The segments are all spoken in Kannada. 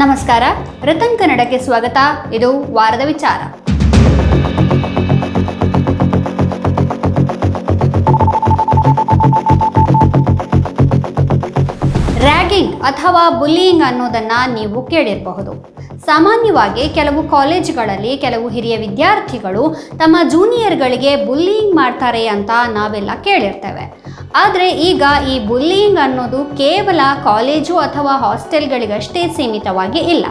ನಮಸ್ಕಾರ, ರತನ್ ಕನ್ನಡಕ್ಕೆ ಸ್ವಾಗತ. ಇದು ವಾರದ ವಿಚಾರ. ರ್ಯಾಗಿಂಗ್ ಅಥವಾ ಬುಲ್ಲಿಯಿಂಗ್ ಅನ್ನೋದನ್ನ ನೀವು ಕೇಳಿರಬಹುದು. ಸಾಮಾನ್ಯವಾಗಿ ಕೆಲವು ಕಾಲೇಜುಗಳಲ್ಲಿ ಕೆಲವು ಹಿರಿಯ ವಿದ್ಯಾರ್ಥಿಗಳು ತಮ್ಮ ಜೂನಿಯರ್ಗಳಿಗೆ ಬುಲ್ಲಿಯಿಂಗ್ ಮಾಡ್ತಾರೆ ಅಂತ ನಾವೆಲ್ಲ ಕೇಳಿರ್ತೇವೆ. ಆದರೆ ಈಗ ಈ ಬುಲ್ಲಿಯಿಂಗ್ ಅನ್ನೋದು ಕೇವಲ ಕಾಲೇಜು ಅಥವಾ ಹಾಸ್ಟೆಲ್ಗಳಿಗಷ್ಟೇ ಸೀಮಿತವಾಗಿ ಇಲ್ಲ.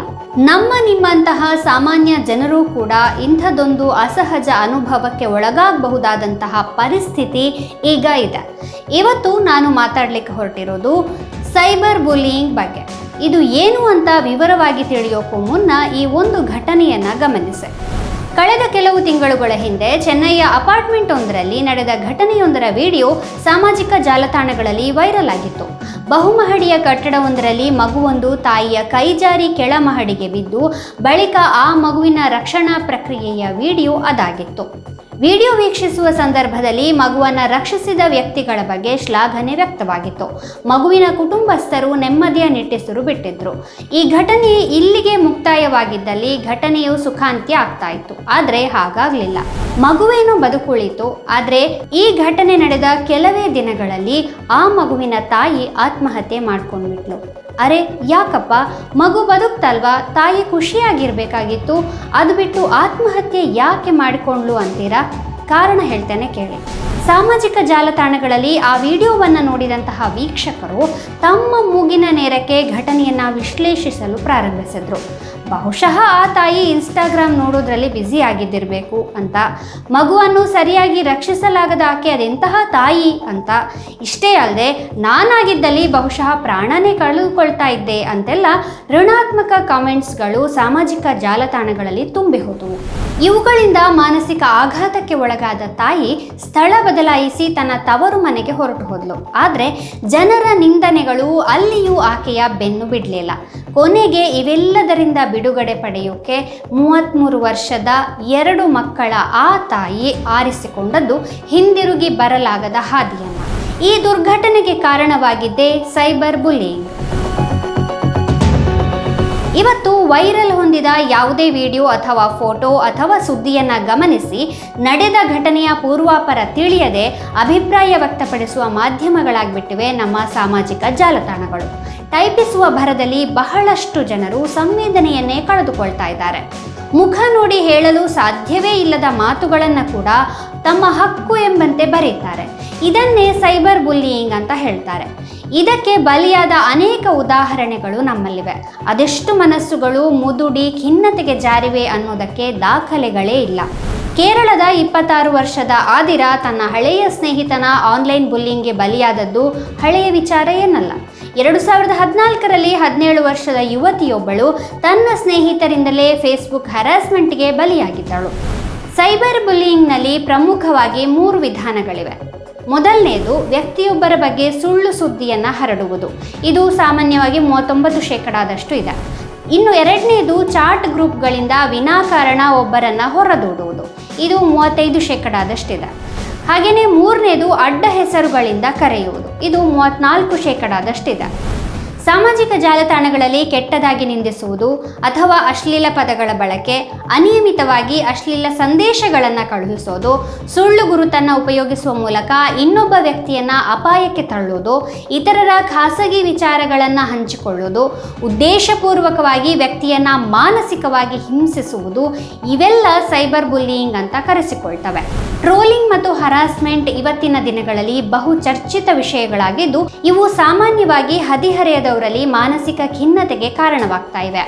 ನಮ್ಮ ನಿಮ್ಮಂತಹ ಸಾಮಾನ್ಯ ಜನರು ಕೂಡ ಇಂಥದ್ದೊಂದು ಅಸಹಜ ಅನುಭವಕ್ಕೆ ಒಳಗಾಗಬಹುದಾದಂತಹ ಪರಿಸ್ಥಿತಿ ಈಗ ಇದೆ. ಇವತ್ತು ನಾನು ಮಾತಾಡಲಿಕ್ಕೆ ಹೊರಟಿರೋದು ಸೈಬರ್ ಬುಲ್ಲಿಯಿಂಗ್ ಬಗ್ಗೆ. ಇದು ಏನು ಅಂತ ವಿವರವಾಗಿ ತಿಳಿಯೋಕ್ಕೂ ಮುನ್ನ ಈ ಒಂದು ಘಟನೆಯನ್ನು ಗಮನಿಸಿ. ಕಳೆದ ಕೆಲವು ತಿಂಗಳುಗಳ ಹಿಂದೆ ಚೆನ್ನೈಯ ಅಪಾರ್ಟ್ಮೆಂಟ್ ಒಂದರಲ್ಲಿ ನಡೆದ ಘಟನೆಯೊಂದರ ವಿಡಿಯೋ ಸಾಮಾಜಿಕ ಜಾಲತಾಣಗಳಲ್ಲಿ ವೈರಲ್ ಆಗಿತ್ತು. ಬಹುಮಹಡಿಯ ಕಟ್ಟಡವೊಂದರಲ್ಲಿ ಮಗುವೊಂದು ತಾಯಿಯ ಕೈಜಾರಿ ಕೆಳ ಮಹಡಿಗೆ ಬಿದ್ದು, ಬಳಿಕ ಆ ಮಗುವಿನ ರಕ್ಷಣಾ ಪ್ರಕ್ರಿಯೆಯ ವಿಡಿಯೋ ಅದಾಗಿತ್ತು. ವಿಡಿಯೋ ವೀಕ್ಷಿಸುವ ಸಂದರ್ಭದಲ್ಲಿ ಮಗುವನ್ನು ರಕ್ಷಿಸಿದ ವ್ಯಕ್ತಿಗಳ ಬಗ್ಗೆ ಶ್ಲಾಘನೆ ವ್ಯಕ್ತವಾಗಿತ್ತು. ಮಗುವಿನ ಕುಟುಂಬಸ್ಥರು ನೆಮ್ಮದಿಯ ನಿಟ್ಟಿಸಿರು ಬಿಟ್ಟಿದ್ರು. ಈ ಘಟನೆ ಇಲ್ಲಿಗೆ ಮುಕ್ತಾಯವಾಗಿದ್ದಲ್ಲಿ ಘಟನೆಯು ಸುಖಾಂತ್ಯ ಆಗ್ತಾ ಇತ್ತು. ಆದರೆ ಹಾಗಾಗಲಿಲ್ಲ. ಮಗುವೇನು ಬದುಕುಳಿತು. ಆದರೆ ಈ ಘಟನೆ ನಡೆದ ಕೆಲವೇ ದಿನಗಳಲ್ಲಿ ಆ ಮಗುವಿನ ತಾಯಿ ಆತ್ಮಹತ್ಯೆ ಮಾಡ್ಕೊಂಡ್ಬಿಟ್ಲು. ಅರೆ, ಯಾಕಪ್ಪ? ಮಗು ಬದುಕ್ತಲ್ವಾ? ತಾಯಿ ಖುಷಿಯಾಗಿರ್ಬೇಕಾಗಿತ್ತು. ಅದು ಬಿಟ್ಟು ಆತ್ಮಹತ್ಯೆ ಯಾಕೆ ಮಾಡಿಕೊಂಡ್ಲು ಅಂತೀರಾ? ಕಾರಣ ಹೇಳ್ತೇನೆ ಕೇಳಿ. ಸಾಮಾಜಿಕ ಜಾಲತಾಣಗಳಲ್ಲಿ ಆ ವಿಡಿಯೋವನ್ನು ನೋಡಿದಂತಹ ವೀಕ್ಷಕರು ತಮ್ಮ ಮೂಗಿನ ನೇರಕ್ಕೆ ಘಟನೆಯನ್ನು ವಿಶ್ಲೇಷಿಸಲು ಪ್ರಾರಂಭಿಸಿದ್ರು. ಬಹುಶಃ ಆ ತಾಯಿ ಇನ್ಸ್ಟಾಗ್ರಾಮ್ ನೋಡೋದ್ರಲ್ಲಿ ಬ್ಯುಸಿ ಆಗಿದ್ದಿರಬೇಕು ಅಂತ. ಮಗುವನ್ನು ಸರಿಯಾಗಿ ರಕ್ಷಿಸಲಾಗದ ಆಕೆ ಅದೆಂತಹ ತಾಯಿ ಅಂತ. ಇಷ್ಟೇ ಅಲ್ಲದೆ ನಾನಾಗಿದ್ದಲ್ಲಿ ಬಹುಶಃ ಪ್ರಾಣನೇ ಕಳೆದುಕೊಳ್ತಾ ಇದ್ದೆ ಅಂತೆಲ್ಲ ಋಣಾತ್ಮಕ ಕಾಮೆಂಟ್ಸ್ಗಳು ಸಾಮಾಜಿಕ ಜಾಲತಾಣಗಳಲ್ಲಿ ತುಂಬಿ ಇವುಗಳಿಂದ ಮಾನಸಿಕ ಆಘಾತಕ್ಕೆ ಒಳಗಾದ ತಾಯಿ ಸ್ಥಳ ಬದಲಾಯಿಸಿ ತನ್ನ ತವರು ಮನೆಗೆ ಹೊರಟು ಹೋದ್ಲು. ಆದರೆ ಜನರ ನಿಂದನೆಗಳು ಅಲ್ಲಿಯೂ ಆಕೆಯ ಬೆನ್ನು ಬಿಡಲಿಲ್ಲ. ಕೊನೆಗೆ ಇವೆಲ್ಲದರಿಂದ ಬಿಡುಗಡೆ ಪಡೆಯೋಕೆ ಮೂವತ್ತ್ಮೂರು ವರ್ಷದ ಎರಡು ಮಕ್ಕಳ ಆ ತಾಯಿ ಆರಿಸಿಕೊಂಡದ್ದು ಹಿಂದಿರುಗಿ ಬರಲಾಗದ ಹಾದಿಯನ್ನು. ಈ ದುರ್ಘಟನೆಗೆ ಕಾರಣವಾಗಿದೆ ಸೈಬರ್ ಬುಲ್ಲಿಂಗ್. ಇವತ್ತು ವೈರಲ್ ಹೊಂದಿದ ಯಾವುದೇ ವಿಡಿಯೋ ಅಥವಾ ಫೋಟೋ ಅಥವಾ ಸುದ್ದಿಯನ್ನು ಗಮನಿಸಿ ನಡೆದ ಘಟನೆಯ ಪೂರ್ವಾಪರ ತಿಳಿಯದೆ ಅಭಿಪ್ರಾಯ ವ್ಯಕ್ತಪಡಿಸುವ ಮಾಧ್ಯಮಗಳಾಗಿಬಿಟ್ಟಿವೆ ನಮ್ಮ ಸಾಮಾಜಿಕ ಜಾಲತಾಣಗಳು. ಟೈಪಿಸುವ ಭರದಲ್ಲಿ ಬಹಳಷ್ಟು ಜನರು ಸಂವೇದನೆಯನ್ನೇ ಕಳೆದುಕೊಳ್ತಾ ಇದ್ದಾರೆ. ಮುಖ ನೋಡಿ ಹೇಳಲು ಸಾಧ್ಯವೇ ಇಲ್ಲದ ಮಾತುಗಳನ್ನು ಕೂಡ ತಮ್ಮ ಹಕ್ಕು ಎಂಬಂತೆ ಬರೀತಾರೆ. ಇದನ್ನೇ ಸೈಬರ್ ಬುಲ್ಲಿಯಿಂಗ್ ಅಂತ ಹೇಳ್ತಾರೆ. ಇದಕ್ಕೆ ಬಲಿಯಾದ ಅನೇಕ ಉದಾಹರಣೆಗಳು ನಮ್ಮಲ್ಲಿವೆ. ಅದೆಷ್ಟು ಮನಸ್ಸುಗಳು ಮುದುಡಿ ಖಿನ್ನತೆಗೆ ಜಾರಿವೆ ಅನ್ನೋದಕ್ಕೆ ದಾಖಲೆಗಳೇ ಇಲ್ಲ. ಕೇರಳದ ಇಪ್ಪತ್ತಾರು ವರ್ಷದ ಆದಿರ ತನ್ನ ಹಳೆಯ ಸ್ನೇಹಿತನ ಆನ್ಲೈನ್ ಬುಲ್ಲಿಂಗ್ಗೆ ಬಲಿಯಾದದ್ದು ಹಳೆಯ ವಿಚಾರ ಏನಲ್ಲ. ಎರಡು ಸಾವಿರದ ಹದಿನಾಲ್ಕರಲ್ಲಿ ಹದಿನೇಳು ವರ್ಷದ ಯುವತಿಯೊಬ್ಬಳು ತನ್ನ ಸ್ನೇಹಿತರಿಂದಲೇ ಫೇಸ್ಬುಕ್ ಹರಾಸ್ಮೆಂಟ್ಗೆ ಬಲಿಯಾಗಿದ್ದಳು. ಸೈಬರ್ ಬುಲ್ಲಿಂಗ್ನಲ್ಲಿ ಪ್ರಮುಖವಾಗಿ ಮೂರು ವಿಧಾನಗಳಿವೆ. ಮೊದಲನೆಯದು ವ್ಯಕ್ತಿಯೊಬ್ಬರ ಬಗ್ಗೆ ಸುಳ್ಳು ಸುದ್ದಿಯನ್ನು ಹರಡುವುದು. ಇದು ಸಾಮಾನ್ಯವಾಗಿ ಮೂವತ್ತೊಂಬತ್ತು ಶೇಕಡಾದಷ್ಟು ಇದೆ. ಇನ್ನು ಎರಡನೇದು ಚಾಟ್ ಗ್ರೂಪ್ಗಳಿಂದ ವಿನಾಕಾರಣ ಒಬ್ಬರನ್ನು ಹೊರದೂಡುವುದು. ಇದು ಮೂವತ್ತೈದು ಶೇಕಡಾದಷ್ಟಿದೆ. ಹಾಗೆಯೇ ಮೂರನೇದು ಅಡ್ಡ ಹೆಸರುಗಳಿಂದ ಕರೆಯುವುದು. ಇದು ಮೂವತ್ತ್ನಾಲ್ಕು ಶೇಕಡಾದಷ್ಟಿದೆ. ಸಾಮಾಜಿಕ ಜಾಲತಾಣಗಳಲ್ಲಿ ಕೆಟ್ಟದಾಗಿ ನಿಂದಿಸುವುದು ಅಥವಾ ಅಶ್ಲೀಲ ಪದಗಳ ಬಳಕೆ, ಅನಿಯಮಿತವಾಗಿ ಅಶ್ಲೀಲ ಸಂದೇಶಗಳನ್ನು ಕಳುಹಿಸೋದು, ಸುಳ್ಳು ಗುರುತನ್ನು ಉಪಯೋಗಿಸುವ ಮೂಲಕ ಇನ್ನೊಬ್ಬ ವ್ಯಕ್ತಿಯನ್ನು ಅಪಾಯಕ್ಕೆ ತಳ್ಳುವುದು, ಇತರರ ಖಾಸಗಿ ವಿಚಾರಗಳನ್ನು ಹಂಚಿಕೊಳ್ಳುವುದು ಉದ್ದೇಶಪೂರ್ವಕವಾಗಿ ವ್ಯಕ್ತಿಯನ್ನು ಮಾನಸಿಕವಾಗಿ ಹಿಂಸಿಸುವುದು, ಇವೆಲ್ಲ ಸೈಬರ್ ಬುಲ್ಲಿಯಿಂಗ್ ಅಂತ ಕರೆಸಿಕೊಳ್ತವೆ. ಟ್ರೋಲಿಂಗ್ ಮತ್ತು ಹರಾಸ್ಮೆಂಟ್ ಇವತ್ತಿನ ದಿನಗಳಲ್ಲಿ ಬಹು ಚರ್ಚಿತ ವಿಷಯಗಳಾಗಿದ್ದು, ಇವು ಸಾಮಾನ್ಯವಾಗಿ ಹದಿಹರೆಯದವರಲ್ಲಿ ಮಾನಸಿಕ ಖಿನ್ನತೆಗೆ ಕಾರಣವಾಗ್ತಾ ಇವೆ.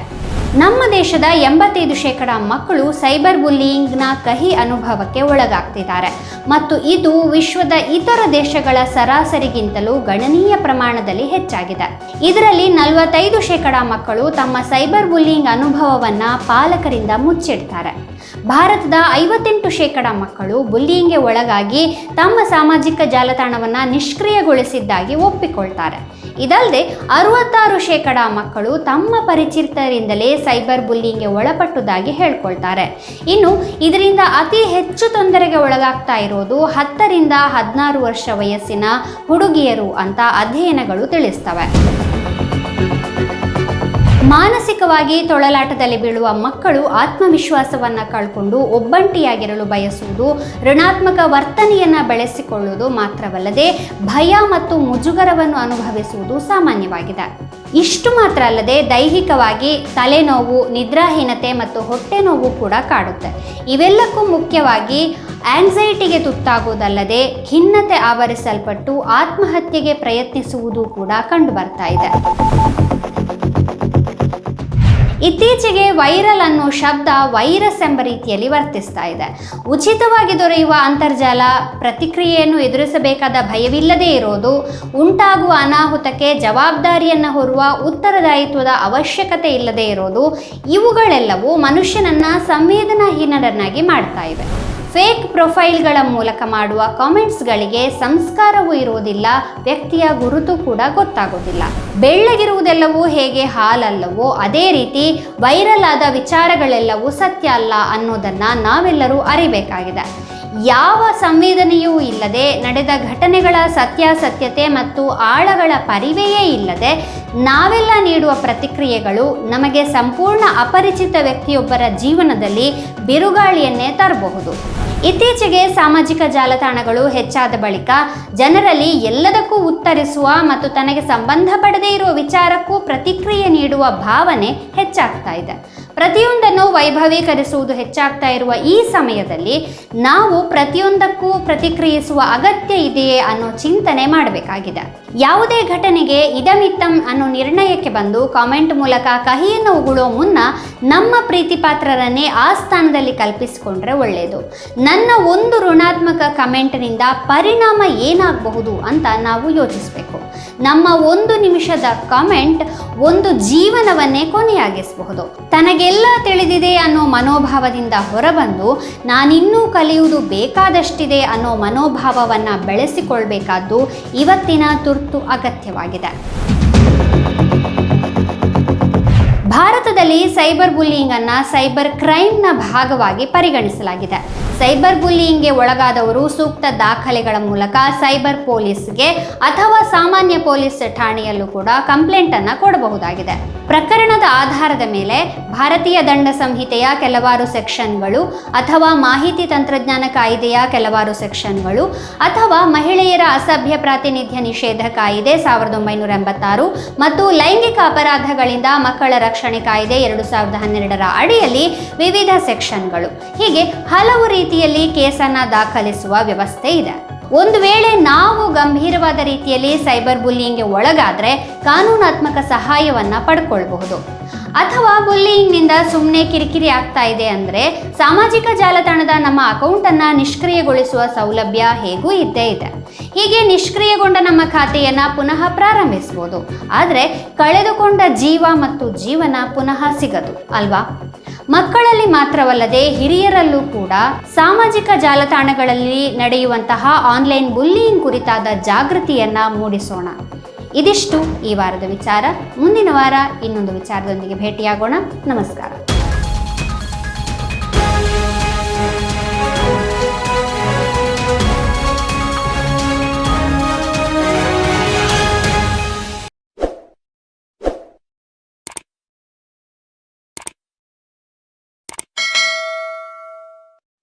ನಮ್ಮ ದೇಶದ ಎಂಬತ್ತೈದು ಶೇಕಡ ಮಕ್ಕಳು ಸೈಬರ್ ಬುಲ್ಲಿಯಿಂಗ್ನ ಕಹಿ ಅನುಭವಕ್ಕೆ ಒಳಗಾಗ್ತಿದ್ದಾರೆ. ಮತ್ತು ಇದು ವಿಶ್ವದ ಇತರ ದೇಶಗಳ ಸರಾಸರಿಗಿಂತಲೂ ಗಣನೀಯ ಪ್ರಮಾಣದಲ್ಲಿ ಹೆಚ್ಚಾಗಿದೆ. ಇದರಲ್ಲಿ ನಲವತ್ತೈದು ಶೇಕಡ ಮಕ್ಕಳು ತಮ್ಮ ಸೈಬರ್ ಬುಲ್ಲಿಯಿಂಗ್ ಅನುಭವವನ್ನು ಪಾಲಕರಿಂದ ಮುಚ್ಚಿಡ್ತಾರೆ. ಭಾರತದ ಐವತ್ತೆಂಟು ಶೇಕಡ ಮಕ್ಕಳು ಬುಲ್ಲಿಯಿಂಗ್ಗೆ ಒಳಗಾಗಿ ತಮ್ಮ ಸಾಮಾಜಿಕ ಜಾಲತಾಣವನ್ನು ನಿಷ್ಕ್ರಿಯಗೊಳಿಸಿದ್ದಾಗಿ ಒಪ್ಪಿಕೊಳ್ತಾರೆ. ಇದಲ್ಲದೆ ಅರವತ್ತಾರು ಶೇಕಡ ಮಕ್ಕಳು ತಮ್ಮ ಪರಿಚಿತರಿಂದಲೇ ಸೈಬರ್ ಬುಲ್ಲಿಂಗ್ಗೆ ಒಳಪಟ್ಟುದಾಗಿ ಹೇಳ್ಕೊಳ್ತಾರೆ. ಇನ್ನು ಇದರಿಂದ ಅತಿ ಹೆಚ್ಚು ತೊಂದರೆಗೆ ಒಳಗಾಗ್ತಾ ಇರೋದು ಹತ್ತರಿಂದ ಹದಿನಾರು ವರ್ಷ ವಯಸ್ಸಿನ ಹುಡುಗಿಯರು ಅಂತ ಅಧ್ಯಯನಗಳು ತಿಳಿಸ್ತವೆ. ಮಾನಸಿಕವಾಗಿ ತೊಳಲಾಟದಲ್ಲಿ ಬೀಳುವ ಮಕ್ಕಳು ಆತ್ಮವಿಶ್ವಾಸವನ್ನು ಕಳ್ಕೊಂಡು ಒಬ್ಬಂಟಿಯಾಗಿರಲು ಬಯಸುವುದು, ಋಣಾತ್ಮಕ ವರ್ತನೆಯನ್ನು ಬೆಳೆಸಿಕೊಳ್ಳುವುದು ಮಾತ್ರವಲ್ಲದೆ ಭಯ ಮತ್ತು ಮುಜುಗರವನ್ನು ಅನುಭವಿಸುವುದು ಸಾಮಾನ್ಯವಾಗಿದೆ. ಇಷ್ಟು ಮಾತ್ರ ಅಲ್ಲದೆ ದೈಹಿಕವಾಗಿ ತಲೆನೋವು, ನಿದ್ರಾಹೀನತೆ ಮತ್ತು ಹೊಟ್ಟೆ ನೋವು ಕೂಡ ಕಾಡುತ್ತೆ. ಇವೆಲ್ಲಕ್ಕೂ ಮುಖ್ಯವಾಗಿ ಆಂಗ್ಸೈಟಿಗೆ ತುತ್ತಾಗುವುದಲ್ಲದೆ ಖಿನ್ನತೆ ಆವರಿಸಲ್ಪಟ್ಟು ಆತ್ಮಹತ್ಯೆಗೆ ಪ್ರಯತ್ನಿಸುವುದು ಕೂಡ ಕಂಡುಬರ್ತಾ ಇದೆ. ಇತ್ತೀಚೆಗೆ ವೈರಲ್ ಅನ್ನೋ ಶಬ್ದ ವೈರಸ್ ಎಂಬ ರೀತಿಯಲ್ಲಿ ವರ್ತಿಸ್ತಾ ಇದೆ. ಉಚಿತವಾಗಿ ದೊರೆಯುವ ಅಂತರ್ಜಾಲ ಪ್ರತಿಕ್ರಿಯೆಯನ್ನು ಎದುರಿಸಬೇಕಾದ ಭಯವಿಲ್ಲದೆ ಇರೋದು, ಉಂಟಾಗುವ ಅನಾಹುತಕ್ಕೆ ಜವಾಬ್ದಾರಿಯನ್ನು ಹೊರುವ ಉತ್ತರದಾಯಿತ್ವದ ಅವಶ್ಯಕತೆ ಇಲ್ಲದೆ ಇರೋದು, ಇವುಗಳೆಲ್ಲವೂ ಮನುಷ್ಯನನ್ನ ಸಂವೇದನಾಹೀನರನ್ನಾಗಿ ಮಾಡ್ತಾ ಇವೆ ಫೇಕ್ ಪ್ರೊಫೈಲ್ಗಳ ಮೂಲಕ ಮಾಡುವ ಕಾಮೆಂಟ್ಸ್ಗಳಿಗೆ ಸಂಸ್ಕಾರವೂ ಇರುವುದಿಲ್ಲ, ವ್ಯಕ್ತಿಯ ಗುರುತು ಕೂಡ ಗೊತ್ತಾಗೋದಿಲ್ಲ ಬೆಳ್ಳಗಿರುವುದೆಲ್ಲವೂ ಹೇಗೆ ಹಾಲಲ್ಲವೋ ಅದೇ ರೀತಿ ವೈರಲ್ ಆದ ವಿಚಾರಗಳೆಲ್ಲವೂ ಸತ್ಯ ಅಲ್ಲ ಅನ್ನೋದನ್ನು ನಾವೆಲ್ಲರೂ ಅರಿಬೇಕಾಗಿದೆ. ಯಾವ ಸಂವೇದನೆಯೂ ಇಲ್ಲದೆ ನಡೆದ ಘಟನೆಗಳ ಸತ್ಯಾಸತ್ಯತೆ ಮತ್ತು ಆಳಗಳ ಪರಿವೆಯೇ ಇಲ್ಲದೆ ನಾವೆಲ್ಲ ನೀಡುವ ಪ್ರತಿಕ್ರಿಯೆಗಳು ನಮಗೆ ಸಂಪೂರ್ಣ ಅಪರಿಚಿತ ವ್ಯಕ್ತಿಯೊಬ್ಬರ ಜೀವನದಲ್ಲಿ ಬಿರುಗಾಳಿಯನ್ನೇ ತರಬಹುದು. ಇತ್ತೀಚೆಗೆ ಸಾಮಾಜಿಕ ಜಾಲತಾಣಗಳು ಹೆಚ್ಚಾದ ಬಳಿಕ ಜನರಲ್ಲಿ ಎಲ್ಲದಕ್ಕೂ ಉತ್ತರಿಸುವ ಮತ್ತು ತನಗೆ ಸಂಬಂಧಪಡದೇ ಇರುವ ವಿಚಾರಕ್ಕೂ ಪ್ರತಿಕ್ರಿಯೆ ನೀಡುವ ಭಾವನೆ ಹೆಚ್ಚಾಗ್ತಾ ಇದೆ. ಪ್ರತಿಯೊಂದನ್ನು ವೈಭವೀಕರಿಸುವುದು ಹೆಚ್ಚಾಗ್ತಾ ಇರುವ ಈ ಸಮಯದಲ್ಲಿ ನಾವು ಪ್ರತಿಯೊಂದಕ್ಕೂ ಪ್ರತಿಕ್ರಿಯಿಸುವ ಅಗತ್ಯ ಇದೆಯೇ ಅನ್ನೋ ಚಿಂತನೆ ಮಾಡಬೇಕಾಗಿದೆ. ಯಾವುದೇ ಘಟನೆಗೆ ಇದಮಿತ್ತಂ ಅನ್ನೋ ನಿರ್ಣಯಕ್ಕೆ ಬಂದು ಕಾಮೆಂಟ್ ಮೂಲಕ ಕಹಿಯನ್ನು ಉಗುಳೋ ಮುನ್ನ ನಮ್ಮ ಪ್ರೀತಿ ಪಾತ್ರರನ್ನೇ ಆ ಸ್ಥಾನದಲ್ಲಿ ಕಲ್ಪಿಸಿಕೊಂಡ್ರೆ ಒಳ್ಳೆಯದು. ನನ್ನ ಒಂದು ಋಣಾತ್ಮಕ ಕಮೆಂಟ್ನಿಂದ ಪರಿಣಾಮ ಏನಾಗಬಹುದು ಅಂತ ನಾವು ಯೋಚಿಸಬೇಕು. ನಮ್ಮ ಒಂದು ನಿಮಿಷದ ಕಾಮೆಂಟ್ ಒಂದು ಜೀವನವನ್ನೇ ಕೊನೆಯಾಗಿಸಬಹುದು. ತನಗೆಲ್ಲ ತಿಳಿದಿದೆ ಅನ್ನೋ ಮನೋಭಾವದಿಂದ ಹೊರಬಂದು ನಾನಿನ್ನೂ ಕಲಿಯುವುದು ಬೇಕಾದಷ್ಟಿದೆ ಅನ್ನೋ ಮನೋಭಾವವನ್ನು ಬೆಳೆಸಿಕೊಳ್ಬೇಕಾದ್ದು ಇವತ್ತಿನ ತುರ್ತು ಅಗತ್ಯವಾಗಿದೆ. ಭಾರತದಲ್ಲಿ ಸೈಬರ್ ಬುಲ್ಲಿಯಿಂಗ್ ಅನ್ನ ಸೈಬರ್ ಕ್ರೈಮ್ನ ಭಾಗವಾಗಿ ಪರಿಗಣಿಸಲಾಗಿದೆ. ಸೈಬರ್ ಬುಲ್ಲಿಯಿಂಗ್ಗೆ ಒಳಗಾದವರು ಸೂಕ್ತ ದಾಖಲೆಗಳ ಮೂಲಕ ಸೈಬರ್ ಪೊಲೀಸ್ಗೆ ಅಥವಾ ಸಾಮಾನ್ಯ ಪೊಲೀಸ್ ಠಾಣೆಯಲ್ಲೂ ಕೂಡ ಕಂಪ್ಲೇಂಟ್ ಅನ್ನ ಕೊಡಬಹುದಾಗಿದೆ. ಪ್ರಕರಣದ ಆಧಾರದ ಮೇಲೆ ಭಾರತೀಯ ದಂಡ ಸಂಹಿತೆಯ ಕೆಲವಾರು ಸೆಕ್ಷನ್ಗಳು ಅಥವಾ ಮಾಹಿತಿ ತಂತ್ರಜ್ಞಾನ ಕಾಯ್ದೆಯ ಕೆಲವಾರು ಸೆಕ್ಷನ್ಗಳು ಅಥವಾ ಮಹಿಳೆಯರ ಅಸಭ್ಯ ಪ್ರಾತಿನಿಧ್ಯ ನಿಷೇಧ ಕಾಯ್ದೆ ಸಾವಿರದ ಒಂಬೈನೂರ ಎಂಬತ್ತಾರು ಮತ್ತು ಲೈಂಗಿಕ ಅಪರಾಧಗಳಿಂದ ಮಕ್ಕಳ ರಕ್ಷಣೆ ಕಾಯ್ದೆ ಎರಡು ಸಾವಿರದ ಹನ್ನೆರಡರ ಅಡಿಯಲ್ಲಿ ವಿವಿಧ ಸೆಕ್ಷನ್ಗಳು. ಹೀಗೆ ಹಲವು ರೀತಿಯಲ್ಲಿ ಕೇಸನ್ನು ದಾಖಲಿಸುವ ವ್ಯವಸ್ಥೆ ಇದೆ. ಒಂದು ವೇಳೆ ನಾವು ಗಂಭೀರವಾದ ರೀತಿಯಲ್ಲಿ ಸೈಬರ್ ಬುಲ್ಲಿಂಗ್ಗೆ ಒಳಗಾದರೆ ಕಾನೂನಾತ್ಮಕ ಸಹಾಯವನ್ನು ಪಡ್ಕೊಳ್ಬಹುದು. ಅಥವಾ ಬುಲ್ಲಿಯಿಂಗ್ನಿಂದ ಸುಮ್ಮನೆ ಕಿರಿಕಿರಿ ಆಗ್ತಾ ಇದೆ ಅಂದರೆ ಸಾಮಾಜಿಕ ಜಾಲತಾಣದ ನಮ್ಮ ಅಕೌಂಟನ್ನು ನಿಷ್ಕ್ರಿಯಗೊಳಿಸುವ ಸೌಲಭ್ಯ ಹೇಗೂ ಇದ್ದೇ ಇದೆ. ಹೀಗೆ ನಿಷ್ಕ್ರಿಯಗೊಂಡ ನಮ್ಮ ಖಾತೆಯನ್ನು ಪುನಃ ಪ್ರಾರಂಭಿಸ್ಬೋದು. ಆದರೆ ಕಳೆದುಕೊಂಡ ಜೀವ ಮತ್ತು ಜೀವನ ಪುನಃ ಸಿಗದು, ಅಲ್ವಾ? ಮಕ್ಕಳಲ್ಲಿ ಮಾತ್ರವಲ್ಲದೆ ಹಿರಿಯರಲ್ಲೂ ಕೂಡ ಸಾಮಾಜಿಕ ಜಾಲತಾಣಗಳಲ್ಲಿ ನಡೆಯುವಂತಹ ಆನ್ಲೈನ್ ಬುಲ್ಲಿಯಿಂಗ್ ಕುರಿತಾದ ಜಾಗೃತಿಯನ್ನ ಮೂಡಿಸೋಣ. ಇದಿಷ್ಟು ಈ ವಾರದ ವಿಚಾರ. ಮುಂದಿನ ವಾರ ಇನ್ನೊಂದು ವಿಚಾರದೊಂದಿಗೆ ಭೇಟಿಯಾಗೋಣ. ನಮಸ್ಕಾರ.